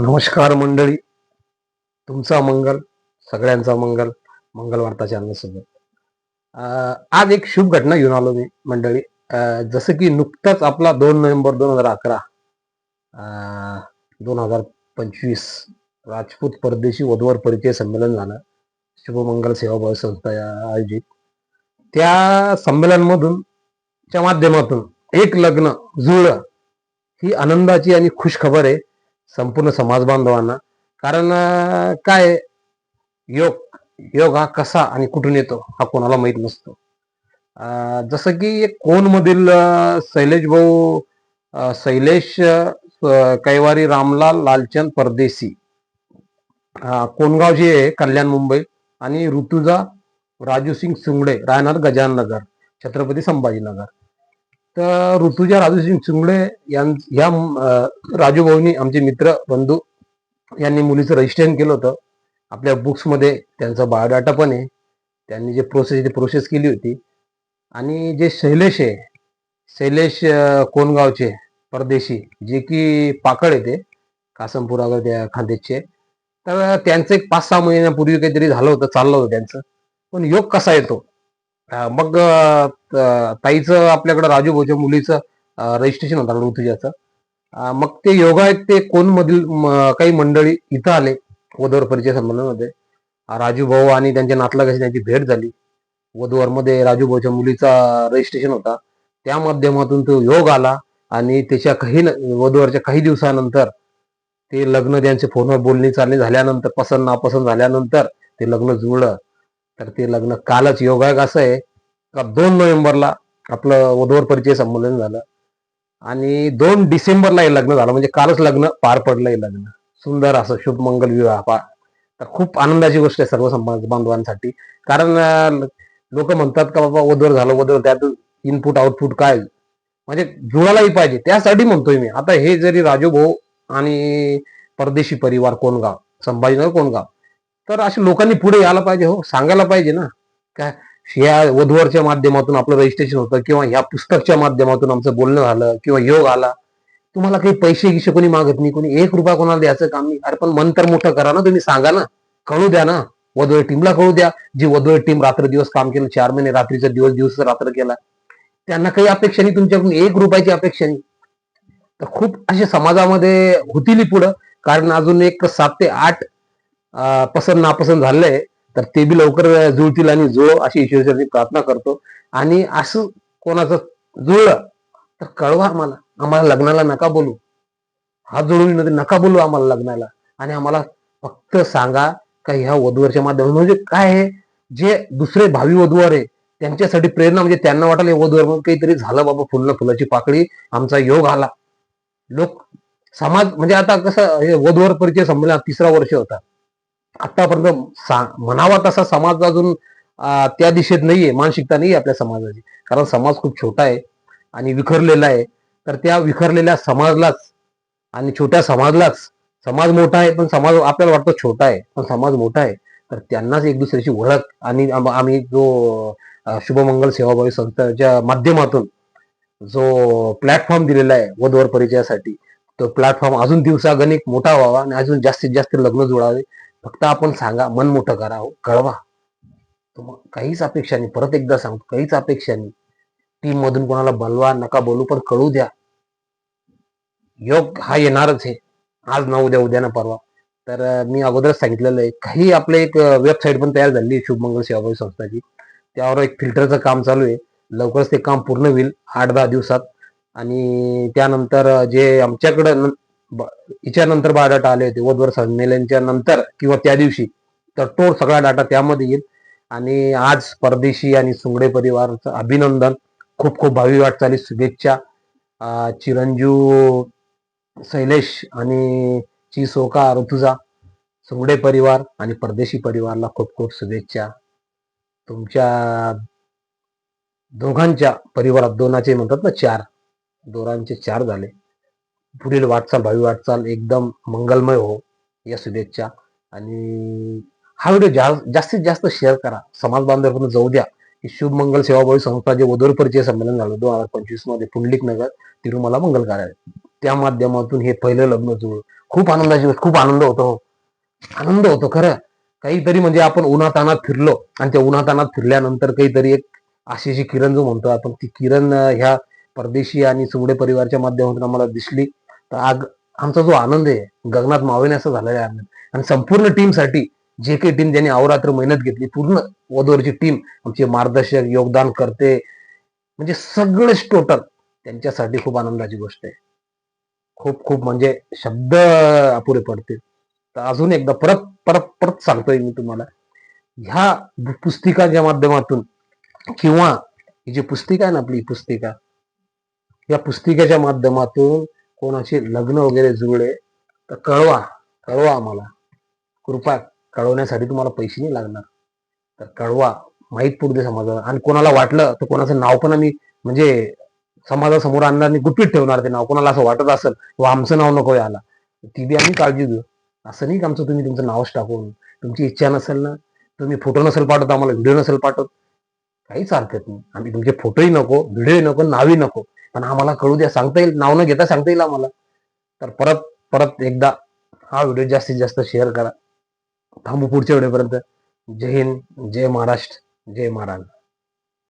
नमस्कार मंडळी. तुमचा मंगल सगळ्यांचा मंगल मंगल वार्ता आज एक शुभ घटना घेऊन आलो मी मंडळी. जसं की नुकताच आपला दोन नोव्हेंबर दोन हजार अकरा दोन हजार पंचवीस राजपूत परदेशी वधूवर परिचय संमेलन झालं. शुभमंगल सेवाभावी संस्था आयोजित. त्या संमेलनमधून च्या माध्यमातून एक लग्न जुळलं. ही आनंदाची आणि खुश खबर आहे. संपूर्ण समाज बांधवांना. कारण काय योग योग हा कसा आणि कुठून येतो हा कोणाला माहीत नसतो. जसं की एक कोण मधील शैलेश भाऊ शैलेश कैवारी रामलाल लालचंद परदेशी. अं, कोणगावचे आहे कल्याण मुंबई. आणि ऋतुजा राजू सिंग सुंगडे राहणार गजाननगर छत्रपती संभाजीनगर. तर ऋतुजा राजू सिंग या राजू भाऊनी आमचे मित्र बंधू यांनी मुलीचं रजिस्ट्रेशन केलं होतं. आपल्या बुक्समध्ये त्यांचा बायोडाटा पण आहे. त्यांनी जे प्रोसेस ती प्रोसेस केली होती. आणि जे शैलेश आहे शैलेश कोणगावचे परदेशी जे की पाकळ येते कासमपूर वगैरे त्या खांदेशचे तर त्यांचं एक पाच सहा महिन्यापूर्वी काहीतरी झालं होतं चाललं होतं त्यांचं. पण योग कसा येतो? मग ताईचं आपल्याकडं राजू भाऊच्या मुलीचं रजिस्ट्रेशन होतं ऋतुजाचं. मग ते योगा ते कोण मधील काही मंडळी इथं आले वधूवर परिचय संमेलनामध्ये. राजू भाऊ आणि त्यांच्या नातलगाशी त्यांची भेट झाली. वधूवर मध्ये राजू भाऊच्या मुलीचा रजिस्ट्रेशन होता. त्या माध्यमातून तो योग आला आणि त्याच्या काही वधूवरच्या काही दिवसानंतर ते लग्न त्यांचे फोनवर बोलणी चालणी झाल्यानंतर पसंत नापसंत झाल्यानंतर ते लग्न जुळलं. तर ते लग्न कालच योगायोग असं आहे. का दोन नोव्हेंबरला आपलं वधूवर परिचय संमेलन झालं. आणि दोन डिसेंबरला हे लग्न झालं. म्हणजे कालच लग्न पार पडलं हे लग्न. सुंदर असं शुभ मंगल विवाह पा तर खूप आनंदाची गोष्ट आहे सर्व समाज बांधवांसाठी. कारण लोक म्हणतात का बाबा वधूर झालं वधूर त्यात इनपुट आउटपुट काय? म्हणजे जुळायलाही पाहिजे. त्यासाठी म्हणतोय मी. आता हे जरी राजू भाऊ आणि परदेशी परिवार कोणगाव संभाजीनगर कोणगाव तर अशा लोकांनी पुढे यायला पाहिजे हो सांगायला पाहिजे ना. काय ह्या वधूवरच्या माध्यमातून आपलं रजिस्ट्रेशन होतं किंवा ह्या पुस्तकच्या माध्यमातून आमचं बोलणं झालं किंवा योग आला. तुम्हाला काही पैसे गिशे कोणी मागत नाही कोणी एक रुपया कोणाला द्यायचं काम नाही. अरे पण मन तर मोठं करा ना तुम्ही सांगा ना. कळू द्या ना. वधूळ टीमला कळू द्या. जी वधूळ टीम रात्र दिवस काम केलं चार महिने रात्रीचा दिवस दिवस रात्र केला. त्यांना काही अपेक्षा नाही तुमच्याकडून एक रुपयाची अपेक्षा नाही. तर खूप असे समाजामध्ये होतील पुढं. कारण अजून एक सात ते आठ पसंत नापसंत झाले तर ते बी लवकर जुळतील आणि जुळो अशी ईश्वरचरणी प्रार्थना करतो. आणि असं कोणाचं जुळलं तर कळवा आम्हाला. आम्हाला लग्नाला नका बोलू. हात जोडून नका बोलू आम्हाला लग्नाला. आणि आम्हाला फक्त सांगा का ह्या वधूवरच्या माध्यमातून. म्हणजे काय आहे? जे दुसरे भावी वधूवर आहे त्यांच्यासाठी प्रेरणा म्हणजे त्यांना वाटलं हे वधूवर म्हणून काहीतरी झालं बाबा फुलणं फुलाची पाकळी आमचा योग आला. लोक समाज म्हणजे आता कसं हे वधूवर परिचय संमेलन तिसरा वर्ष होता. आतापर्यंत म्हणावा तसा समाज अजून त्या दिशेत नाहीये मानसिकता नाही आपल्या समाजाची. कारण समाज खूप छोटा आहे आणि विखरलेला आहे. तर त्या विखरलेल्या समाजलाच आणि छोट्या समाजलाच समाज मोठा आहे पण समाज आपल्याला वाटतं छोटा आहे पण समाज मोठा आहे. तर त्यांनाच एक दुसऱ्याची ओळख आणि आम्ही जो शुभमंगल सेवाभावी संस्थाच्या माध्यमातून जो प्लॅटफॉर्म दिलेला आहे वधवर परिचयासाठी तो प्लॅटफॉर्म अजून दिवसागणिक मोठा व्हावा आणि अजून जास्तीत जास्त लग्न जुळावे फक्त आपण सांगा मन मोठं करा हो, कळवा. काहीच अपेक्षा नाही. परत एकदा सांगतो काहीच अपेक्षा नाही. टीम मधून कोणाला बोलवा नका बोलू पण कळू द्या. योग हा येणारच आहे. आज ना उद्या उद्या ना परवा. तर मी अगोदरच सांगितलेलं आहे काही आपलं एक वेबसाईट पण तयार झाली शुभमंगल सेवाभावी संस्थाची. त्यावर एक फिल्टरचं काम चालू आहे. लवकरच ते काम पूर्ण होईल आठ दहा दिवसात. आणि त्यानंतर जे आमच्याकडं हिच्यानंतर बायोडाटा आले होते. वधवर संमेलनच्या नंतर किंवा त्या दिवशी. तर तो सगळा डाटा त्यामध्ये येईल. आणि आज परदेशी आणि सुंगडे परिवारचं अभिनंदन. खूप खूप भावी वाटचाली. शुभेच्छा. चिरंजीव शैलेश आणि ची सोका ऋतुजा. सुंगडे परिवार आणि परदेशी परिवारला खूप खूप शुभेच्छा. तुमच्या दोघांच्या परिवारात दोनाचे म्हणतात ना चार. दोरांचे चार झाले. पुढील वाटचाल भावी वाटचाल एकदम मंगलमय हो या शुभेच्छा. आणि हा व्हिडिओ जा, जास्तीत जास्त शेअर करा. समाज बांधवांपर्यंत जाऊ द्या. की शुभमंगल सेवाभावी संस्था जे वधोर परिचय संमेलन झालं दोन हजार पंचवीसमध्ये पुंडलिक नगर तिरुमला मंगल कार्यालय. त्या माध्यमातून हे पहिलं लग्न जुळ खूप आनंदाची गोष्ट खूप आनंद होतो हो. आनंद होतो खरं. काहीतरी म्हणजे आपण उन्हातानात फिरलो आणि त्या उन्हातानात फिरल्यानंतर काहीतरी एक आशेची किरण जो म्हणतो आपण ती किरण ह्या परदेशी आणि सुगडे परिवारच्या माध्यमातून आम्हाला दिसली. तर आमचा जो आनंद आहे गगनात मावेन असं झालेला आहे. आनंद आणि संपूर्ण टीमसाठी जे काही टीम ज्यांनी अवरात्र मेहनत घेतली पूर्ण वधूवरची टीम आमचे मार्गदर्शक योगदान करते. म्हणजे सगळेच टोटल त्यांच्यासाठी खूप आनंदाची गोष्ट आहे. खूप खूप म्हणजे शब्द अपुरे पडतील तर अजून एकदा परत परत परत सांगतोय मी तुम्हाला. ह्या पुस्तिकाच्या माध्यमातून किंवा ही जी पुस्तिका आहे ना आपली पुस्तिका या पुस्तिकेच्या माध्यमातून कोणाचे लग्न वगैरे जुळले तर कळवा कळवा आम्हाला. कृपा कळवण्यासाठी तुम्हाला पैसे नाही लागणार. तर कळवा माहीत पडू दे समाजाला. आणि कोणाला वाटलं तर कोणाचं नाव पण आम्ही म्हणजे समाजासमोर आणणार आणि गुपित ठेवणार ते नाव. कोणाला असं वाटत असेल व आमचं नाव नको याला ती बी आम्ही काळजी घेऊ. असं नाही की आमचं तुम्ही तुमचं नावच टाकून तुमची इच्छा नसेल ना तुम्ही फोटो नसेल पाठवत आम्हाला व्हिडिओ नसेल पाठवत. काहीच हरकत नाही. आम्ही तुमचे फोटोही नको व्हिडिओही नको नावही नको. पण आम्हाला कळू द्या सांगता येईल नाव न घेता सांगता येईल आम्हाला. तर परत परत एकदा हा व्हिडिओ जास्तीत जास्त शेअर करा. थांबू पुढच्या व्हिडिओपर्यंत. जय हिंद जय महाराष्ट्र जय महाराण